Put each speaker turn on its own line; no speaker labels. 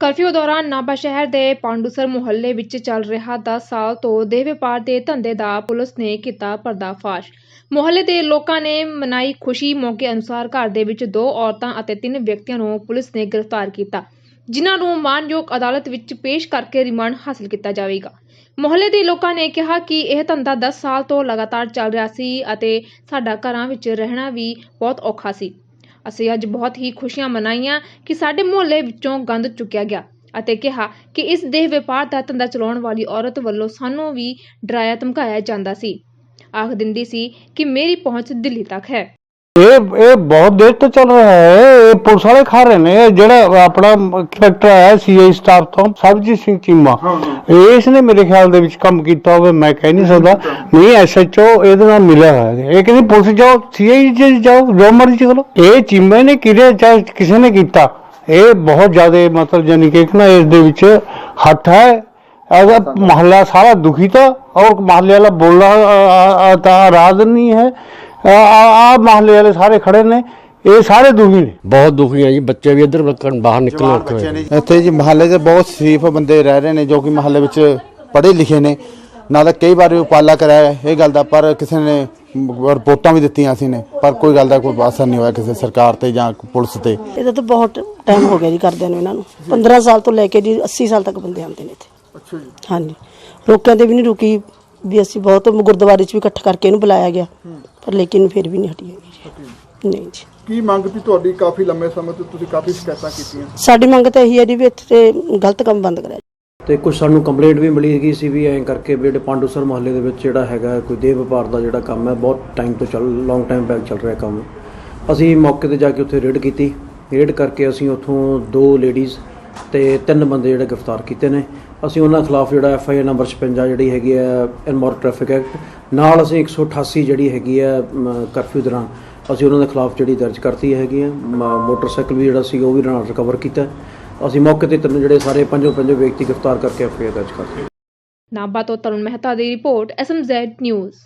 Curfew ਦੌਰਾਨ ਨਾਭਾ ਸ਼ਹਿਰ ਦੇ ਪਾਂਡੂਸਰ ਮੁਹੱਲੇ ਵਿੱਚ ਚੱਲ ਰਿਹਾ 10 ਸਾਲ ਤੋਂ ਦੇਹ ਵਪਾਰ ਦੇ ਧੰਦੇ ਦਾ ਪੁਲਿਸ ਨੇ ਕੀਤਾ ਪਰਦਾਫਾਸ਼। ਮੁਹੱਲੇ ਦੇ ਲੋਕਾਂ ਨੇ ਮਨਾਈ ਖੁਸ਼ੀ ਮੌਕੇ ਅਨੁਸਾਰ ਘਰ ਦੇ ਵਿੱਚ ਦੋ ਔਰਤਾਂ ਅਤੇ ਤਿੰਨ ਵਿਅਕਤੀਆਂ ਨੂੰ ਪੁਲਿਸ ਨੇ ਗ੍ਰਿਫਤਾਰ ਕੀਤਾ, ਜਿਨ੍ਹਾਂ ਨੂੰ ਮਾਨਯੋਗ ਅਦਾਲਤ ਵਿੱਚ ਪੇਸ਼ ਕਰਕੇ ਰਿਮਾਂਡ ਹਾਸਲ ਕੀਤਾ ਜਾਵੇਗਾ। ਮੁਹੱਲੇ ਦੇ ਲੋਕਾਂ ਨੇ ਕਿਹਾ ਕਿ ਇਹ ਧੰਦਾ 10 ਸਾਲ ਤੋਂ ਲਗਾਤਾਰ ਚੱਲ ਰਿਹਾ ਸੀ ਅਤੇ ਸਾਡਾ ਘਰਾਂ ਵਿੱਚ ਰਹਿਣਾ ਵੀ ਬਹੁਤ ਔਖਾ ਸੀ। ਅਸੀਂ ਅੱਜ ਬਹੁਤ ਹੀ ਖੁਸ਼ੀਆਂ ਮਨਾਈਆਂ ਕਿ ਸਾਡੇ ਮੁਹੱਲੇ ਵਿੱਚੋਂ ਗੰਦ ਚੁੱਕਿਆ ਗਿਆ ਅਤੇ ਕਿਹਾ ਕਿ ਇਸ ਦੇਹ ਵਪਾਰ ਦਾ ਧੰਦਾ ਚਲਾਉਣ ਵਾਲੀ ਔਰਤ ਵੱਲੋਂ ਸਾਨੂੰ ਵੀ ਡਰਾਇਆ ਧਮਕਾਇਆ ਜਾਂਦਾ ਸੀ। ਆਖ ਦਿੰਦੀ ਸੀ ਕਿ ਮੇਰੀ ਪਹੁੰਚ ਦਿੱਲੀ ਤੱਕ ਹੈ।
ਇਹ ਇਹ ਬਹੁਤ ਦੇਰ ਤੋਂ ਚੱਲ ਰਿਹਾ ਹੈ ਇਹ ਪੁਲਿਸ ਵਾਲੇ ਖਾ ਰਹੇ ਨੇ ਇਹ ਜਿਹੜਾ ਆਪਣਾ ਕਰੈਕਟਰ ਆਇਆ ਸੀਆਈ ਸਟਾਫ ਤੋਂ ਸਰਬਜੀਤ ਸਿੰਘ ਚੀਮਾ ਇਸ ਨੇ ਮੇਰੇ ਖਿਆਲ ਦੇ ਵਿੱਚ ਕੰਮ ਕੀਤਾ ਹੋਵੇ ਮੈਂ ਕਹਿ ਨਹੀਂ ਸਕਦਾ ਨਹੀਂ ਐਸਐਚਓ ਇਹਦੇ ਨਾਲ ਮਿਲਿਆ ਹੋਇਆ ਹੈ। ਇਹ ਕਹਿੰਦੀ ਪੁਲਿਸ ਜਾਓ ਸੀਆਈ ਚ ਜਾਓ ਜੋ ਮਰਜ਼ੀ ਕਰੋ ਇਹ ਚੀਮੇ ਨੇ ਕਿਹੜੇ ਚਾਹੇ ਕਿਸੇ ਨੇ ਕੀਤਾ ਇਹ ਬਹੁਤ ਜ਼ਿਆਦਾ ਮਤਲਬ ਜਾਨੀ ਕਿ ਇੱਕ ਨਾ ਇਸ ਦੇ ਵਿੱਚ ਹੱਥ ਹੈ ਅਗਰ ਮਹੱਲਾ ਸਾਰਾ ਦੁਖੀ था और मोहल्ले वाला बोल रहा था राज नहीं है ਆ ਮਹੱਲੇ ਵਾਲੇ ਸਾਰੇ ਖੜੇ ਨੇ ਇਹ ਸਾਰੇ ਦੁਖੀ ਨੇ।
ਬਹੁਤ ਦੁਖੀ ਆ ਜੀ ਬੱਚੇ ਵੀ ਇੱਧਰ ਬੱਕਣ ਬਾਹਰ ਨਿਕਲਣ ਔਖੇ ਨੇ।
ਇੱਥੇ ਜੀ ਮਹੱਲੇ 'ਚ ਬਹੁਤ ਸ਼ਰੀਫ ਬੰਦੇ ਰਹਿ ਰਹੇ ਨੇ ਜੋ ਕਿ ਮਹੱਲੇ ਵਿੱਚ ਪੜ੍ਹੇ ਲਿਖੇ ਨੇ। ਨਾ ਤਾਂ ਕਈ ਵਾਰ ਉਪਾਲਾ ਕਰਾਇਆ ਇਹ ਗੱਲ ਦਾ ਪਰ ਕਿਸੇ ਨੇ ਰਿਪੋਰਟਾਂ ਵੀ ਦਿੱਤੀਆਂ ਸੀ ਨੇ ਪਰ ਕੋਈ ਗੱਲ ਦਾ ਕੋਈ ਅਸਰ ਨਹੀਂ ਹੋਇਆ ਕਿਸੇ ਸਰਕਾਰ ਤੇ ਜਾਂ ਪੁਲਿਸ ਤੇ।
ਇਹਦਾ ਤਾਂ ਬਹੁਤ ਟਾਈਮ ਹੋ ਗਿਆ ਜੀ ਕਰਦਿਆਂ ਨੂੰ ਇਹਨਾਂ ਨੂੰ। 15 ਸਾਲ ਤੋਂ ਲੈ ਕੇ ਜੀ 80 ਸਾਲ ਤੱਕ ਬੰਦੇ ਆਉਂਦੇ ਨੇ ਇੱਥੇ।
ਅੱਛਾ ਜੀ।
ਹਾਂਜੀ। ਰੋਕਿਆਂ ਤੇ ਵੀ ਨਹੀਂ ਰੁਕੀ। ਵੀ ਅਸੀਂ ਬਹੁਤ ਗੁਰਦੁਆਰੇ 'ਚ ਵੀ ਇਕੱਠ ਕਰਕੇ ਇਹਨੂੰ ਬੁਲਾਇਆ ਗਿਆ ਪਰ ਲੇਕਿਨ ਫਿਰ ਵੀ ਨਹੀਂ ਹਟੀ ਹੈਗੀ। ਜੀ। ਨਹੀਂ। ਜੀ।
ਕੀ ਮੰਗ ਸੀ ਤੁਹਾਡੀ ਕਾਫੀ ਲੰਮੇ ਸਮੇਂ ਤੋਂ ਤੁਸੀਂ ਕਾਫੀ ਸ਼ਿਕਾਇਤਾਂ ਕੀਤੀਆਂ?
ਸਾਡੀ ਮੰਗ ਤਾਂ ਇਹੀ ਹੈ ਜੀ ਵੀ ਇੱਥੇ ਤੇ ਗਲਤ ਕੰਮ ਬੰਦ ਕਰਿਆ
ਤੇ ਕੁਝ ਸਾਨੂੰ ਕੰਪਲੇਂਟ ਵੀ ਮਿਲੀ ਹੈਗੀ ਸੀ ਵੀ ਐਂ ਕਰਕੇ ਵੀ ਜਿਹੜੇ ਪਾਂਡੂਸਰ ਮੁਹੱਲੇ ਦੇ ਵਿੱਚ ਜਿਹੜਾ ਹੈਗਾ ਕੋਈ ਦੇਹ ਵਪਾਰ ਦਾ ਜਿਹੜਾ ਕੰਮ ਹੈ ਬਹੁਤ ਟਾਈਮ ਤੋਂ ਚੱਲ ਲੌਂਗ ਟਾਈਮ ਬੈਕ ਚੱਲ ਰਿਹਾ ਕੰਮ। ਅਸੀਂ ਮੌਕੇ ਤੇ ਜਾ ਕੇ ਉੱਥੇ ਰੇਡ ਕੀਤੀ। ਰੇਡ ਕਰਕੇ ਅਸੀਂ ਉੱਥੋਂ ਦੋ ਲੇਡੀਜ਼ ਤੇ ਤਿੰਨ ਬੰਦੇ ਜਿਹੜੇ ਗ੍ਰਿਫਤਾਰ ਕੀਤੇ ਨੇ। ਅਸੀਂ ਉਹਨਾਂ ਖਿਲਾਫ ਜਿਹੜਾ ਐਫ ਆਈ ਆਰ ਨੰਬਰ 56 ਜਿਹੜੀ ਹੈਗੀ ਹੈ ਇਨਮੋਰ ਟ੍ਰੈਫਿਕ ਐਕਟ ਨਾਲ ਅਸੀਂ 188 ਜਿਹੜੀ ਹੈਗੀ ਹੈ ਕਰਫਿਊ ਦੌਰਾਨ ਅਸੀਂ ਉਹਨਾਂ ਦੇ ਖਿਲਾਫ ਜਿਹੜੀ ਦਰਜ ਕਰਤੀ ਹੈਗੀ ਹੈ। ਮੋਟਰਸਾਈਕਲ ਵੀ ਜਿਹੜਾ ਸੀ, ਉਹ ਵੀ ਨਾਲ ਰਿਕਵਰ ਕੀਤਾ। ਅਸੀਂ ਮੌਕੇ ਤੇ ਤਿੰਨ ਜਿਹੜੇ ਸਾਰੇ ਪੰਜੋ ਪੰਜੋ ਵਿਅਕਤੀ ਗ੍ਰਿਫਤਾਰ ਕਰਕੇ ਐਫ ਆਈ ਆਰ ਦਰਜ ਕਰਤੀ।
ਨਾਭਾ ਤੋਂ ਤਰੁਣ ਮਹਿਤਾ ਦੀ ਰਿਪੋਰਟ ਐਸਐਮਜ਼ੈਡ ਨਿਊਜ਼